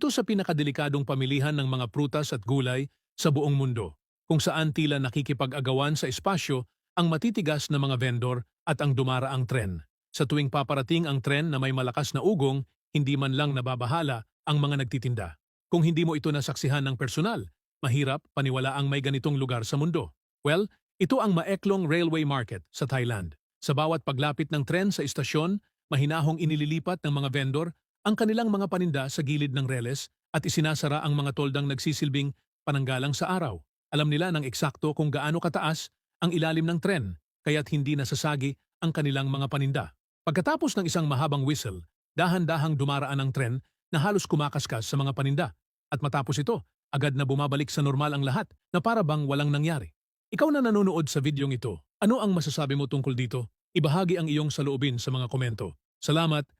Ito sa pinakadelikadong pamilihan ng mga prutas at gulay sa buong mundo, kung saan tila nakikipag-agawan sa espasyo ang matitigas na mga vendor at ang dumaraang tren. Sa tuwing paparating ang tren na may malakas na ugong, hindi man lang nababahala ang mga nagtitinda. Kung hindi mo ito nasaksihan ng personal, mahirap paniwala ang may ganitong lugar sa mundo. Well, ito ang Maeklong Railway Market sa Thailand. Sa bawat paglapit ng tren sa istasyon, mahinahong inililipat ng mga vendor ang kanilang mga paninda sa gilid ng reles at isinasara ang mga toldang nagsisilbing pananggalang sa araw. Alam nila ng eksakto kung gaano kataas ang ilalim ng tren, kaya't hindi nasasagi ang kanilang mga paninda. Pagkatapos ng isang mahabang whistle, dahan-dahang dumaraan ang tren na halos kumakaskas sa mga paninda. At matapos ito, agad na bumabalik sa normal ang lahat na para bang walang nangyari. Ikaw na nanonood sa videong ito, ano ang masasabi mo tungkol dito? Ibahagi ang iyong saloobin sa mga komento. Salamat!